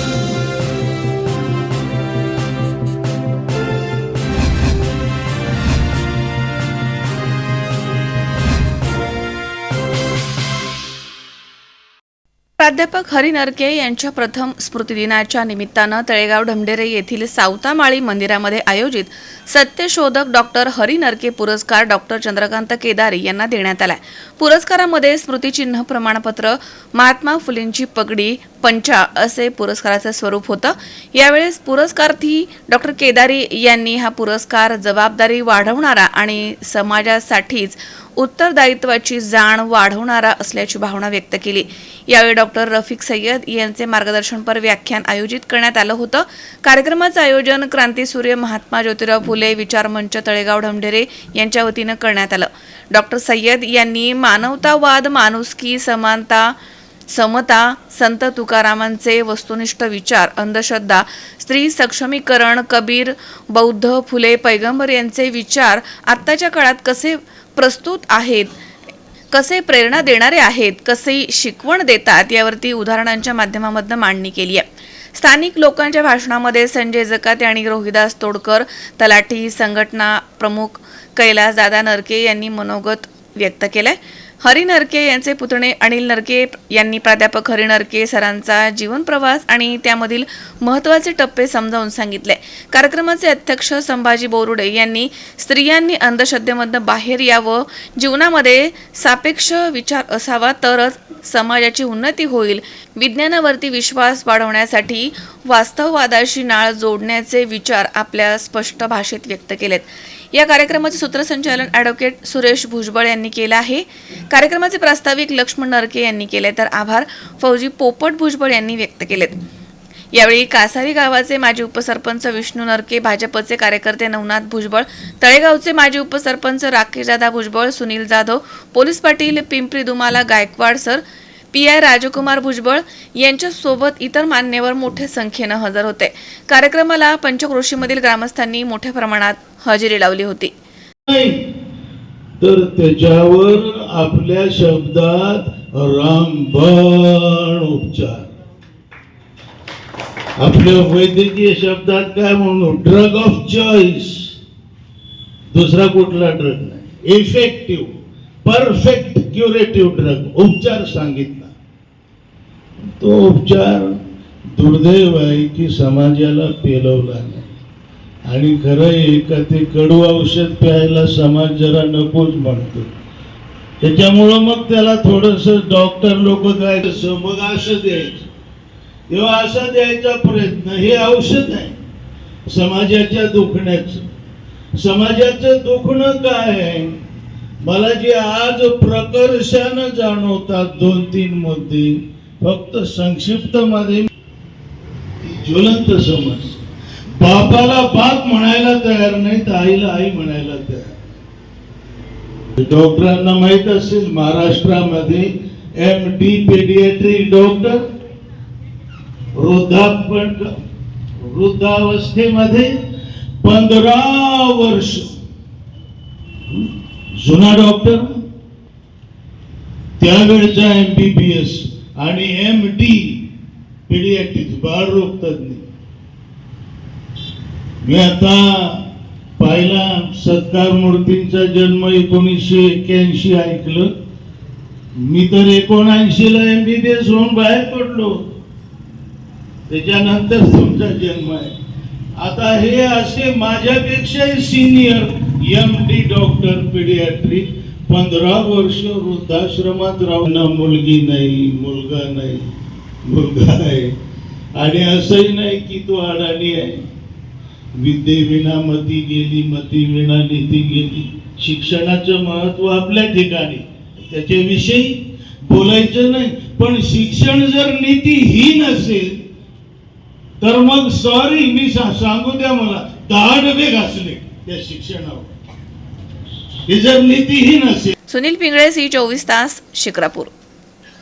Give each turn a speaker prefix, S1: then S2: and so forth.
S1: Thank you. प्राध्यापक हरी नरके यांच्या प्रथम स्मृतिदिनाच्या निमित्तानं तळेगाव ढमढेरे येथील सावतामाळी मंदिरामध्ये आयोजित सत्यशोधक डॉक्टर हरी नरके पुरस्कार डॉक्टर चंद्रकांत केदारी यांना देण्यात आलाय. पुरस्कारामध्ये स्मृतिचिन्ह प्रमाणपत्र महात्मा फुलेंची पगडी पंचा असे पुरस्काराचं स्वरूप होतं. यावेळेस पुरस्कार्थी डॉक्टर केदारी यांनी हा पुरस्कार जबाबदारी वाढवणारा आणि समाजासाठीच उत्तरदायित्वाची जाण वाढवणारा असल्याची भावना व्यक्त केली. यावेळी डॉक्टर रफिक सय्यद यांचे मार्गदर्शनपर व्याख्यान आयोजित करण्यात आलं होतं. कार्यक्रमाचं आयोजन क्रांती सूर्य महात्मा ज्योतिराव फुले विचार मंच तळेगाव ढमढेरे यांच्या वतीनं करण्यात आलं. डॉक्टर सय्यद यांनी मानवतावाद माणुसकी समानता समता संत तुकारामांचे वस्तुनिष्ठ विचार अंधश्रद्धा स्त्री सक्षमीकरण कबीर बौद्ध फुले पैगंबर यांचे विचार आत्ताच्या काळात कसे प्रस्तुत आहेत कसे प्रेरणा देणारे आहेत कसे शिकवण देतात यावरती उदाहरणांच्या माध्यमामधनं मांडणी केली आहे. स्थानिक लोकांच्या भाषणामध्ये संजय जकाते आणि रोहिदास तोडकर तलाठी संघटना प्रमुख कैलास दादा नरके यांनी मनोगत व्यक्त केलं आहे हरी नरके यांचे पुतणे अनिल नरके यांनी प्राध्यापक हरी नरके सरांचा जीवन प्रवास आणि त्यामधील महत्त्वाचे टप्पे समजावून सांगितले. कार्यक्रमाचे अध्यक्ष संभाजी बोरुडे यांनी स्त्रियांनी अंधश्रद्धेमधनं बाहेर यावं जीवनामध्ये सापेक्ष विचार असावा तरच समाजाची उन्नती होईल. विज्ञानावरती विश्वास वाढवण्यासाठी वास्तववादाशी नाळ जोडण्याचे विचार आपल्या स्पष्ट भाषेत व्यक्त केलेत. या कार्यक्रमाचे सूत्रसंचालन ॲडव्होकेट सुरेश भुजबळ यांनी केलं आहे. कार्यक्रमाचे प्रास्ताविक लक्ष्मण नरके यांनी केले तर आभार फौजी पोपट भुजबळ यांनी व्यक्त केलेत. यावेळी कासारी गावाचे माजी उपसरपंच विष्णू नरके भाजपचे कार्यकर्ते नवनाथ भुजबळ तळेगावचे माजी उपसरपंच राकेशदादा Bhujbal Sunil Jadhav police Patil Pimpri Dumala Gaikwad sir P I Rajkumar Bhujbal यांच्यासोबत इतर मान्यवर मोठ्या संख्येनं हजर होते. कार्यक्रमाला पंचक्रोशीमधील ग्रामस्थांनी मोठ्या प्रमाणात हजेरी लावली होती.
S2: तर त्याच्यावर आपल्या शब्दात रामबाण उपचार. आपल्या वैद्यकीय शब्दात काय म्हणू? ड्रग ऑफ चॉईस दुसरा कुठला ड्रग नाही? इफेक्टिव्ह परफेक्ट क्युरेटिव्ह ड्रग उपचार सांगितले. तो उपचार दुर्दैव आहे की समाजाला पेलवला नाही. आणि खरं एका ते कडू औषध प्यायला समाज जरा नकोच म्हणतो. त्याच्यामुळं मग त्याला थोडस डॉक्टर लोक काय मग असं द्यायचं. तेव्हा असं द्यायचा प्रयत्न हे औषध आहे. समाजाच्या दुखण्याचं. समाजाचं दुखणं काय आहे? मला जे आज प्रकर्षानं जाणवतात दोन तीन मुद्दे फक्त संक्षिप्त मध्ये ज्वलंत समज. बापाला बाप म्हणायला तयार नाही तर आईला आई म्हणायला तयार डॉक्टरांना माहीत असेल महाराष्ट्रामध्ये एम डी पेडियाट्रिक डॉक्टर वृद्धापण वृद्धावस्थेमध्ये पंधरा वर्ष. जुना डॉक्टर त्यावेळचा एम बी बी एस आणि एम डी पेडियाट्रिक्स बाळरोग तज्ञ मी आता पाहिला सत्कार मूर्तींचा जन्म एकोणीसशे एक्क्याऐंशी ऐकलं. मी तर एकोणऐंशी ला एस होऊन बाहेर पडलो. त्याच्यानंतर तुमचा जन्म आहे. आता हे असे माझ्यापेक्षाही senior M D doctor paediatric पंधरा वर्ष वृद्धाश्रमात राहून मुलगी नाही मुलगा नाही मुलगा आहे. आणि असंही नाही की तो अडाणी आहे. विद्येविना मती गेली मती विना नीती गेली. शिक्षणाचं महत्त्व आपल्या ठिकाणी. त्याच्याविषयी बोलायचं नाही. पण शिक्षण जर नीतीहीन असेल तर मग सॉरी मी सांगू द्या मला. दहा डबे घासले त्या शिक्षणावर. ही जर नीतीहीन असेल.
S1: सुनील पिंगळे सी चोवीस तास शिक्रापूर.